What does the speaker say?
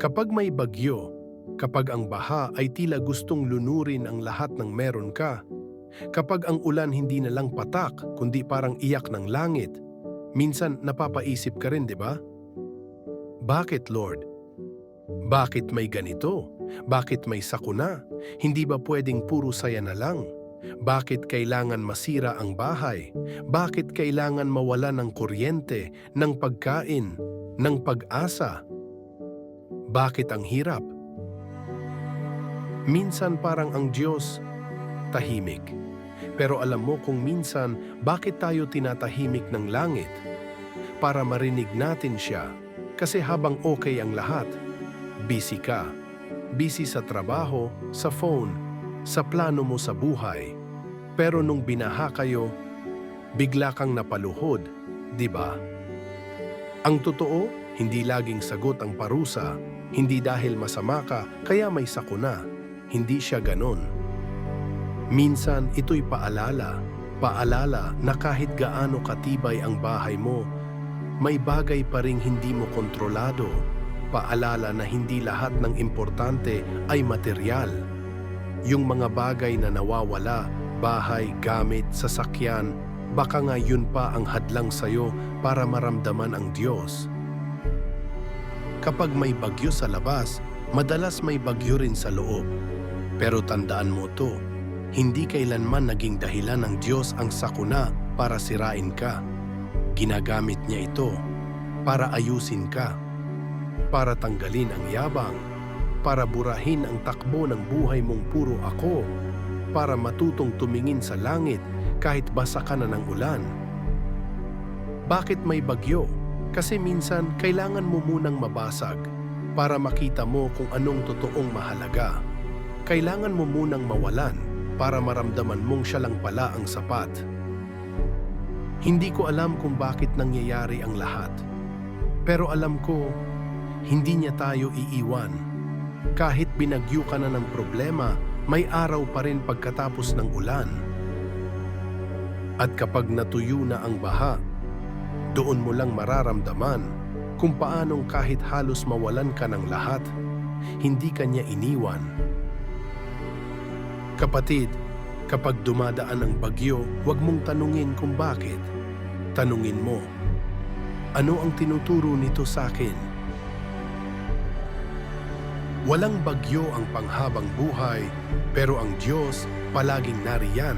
Kapag may bagyo, kapag ang baha ay tila gustong lunurin ang lahat ng meron ka, kapag ang ulan hindi na lang patak kundi parang iyak ng langit, minsan napapaisip ka rin, di ba? Bakit, Lord? Bakit may ganito? Bakit may sakuna? Hindi ba pwedeng puro saya na lang? Bakit kailangan masira ang bahay? Bakit kailangan mawala ng kuryente, ng pagkain, ng pag-asa? Bakit ang hirap? Minsan parang ang Diyos tahimik. Pero alam mo kung minsan bakit tayo tinatahimik ng langit? Para marinig natin siya. Kasi habang okay ang lahat, busy ka. Busy sa trabaho, sa phone, sa plano mo sa buhay. Pero nung binaha kayo, bigla kang napaluhod, di ba? Ang totoo, hindi laging sagot ang parusa, hindi dahil masama ka, kaya may sakuna. Hindi siya ganon. Minsan ito'y paalala, paalala na kahit gaano katibay ang bahay mo, may bagay pa ring hindi mo kontrolado. Paalala na hindi lahat ng importante ay material. Yung mga bagay na nawawala, bahay, gamit, sasakyan, baka nga yun pa ang hadlang sa'yo para maramdaman ang Diyos. Kapag may bagyo sa labas, madalas may bagyo rin sa loob. Pero tandaan mo to, hindi kailanman naging dahilan ng Diyos ang sakuna para sirain ka. Ginagamit niya ito para ayusin ka, para tanggalin ang yabang, para burahin ang takbo ng buhay mong puro ako, para matutong tumingin sa langit kahit basa ka na ng ulan. Bakit may bagyo? Kasi minsan kailangan mo munang mabasag para makita mo kung anong totoong mahalaga. Kailangan mo munang mawalan para maramdaman mong siya lang pala ang sapat. Hindi ko alam kung bakit nangyayari ang lahat. Pero alam ko, hindi niya tayo iiwan. Kahit binagyo ka na ng problema, may araw pa rin pagkatapos ng ulan. At kapag natuyo na ang baha, doon mo lang mararamdaman kung paanong kahit halos mawalan ka ng lahat, hindi ka niya iniwan. Kapatid, kapag dumadaan ang bagyo, huwag mong tanungin kung bakit. Tanungin mo, ano ang tinuturo nito sa akin? Walang bagyo ang panghabang buhay, pero ang Diyos palaging nariyan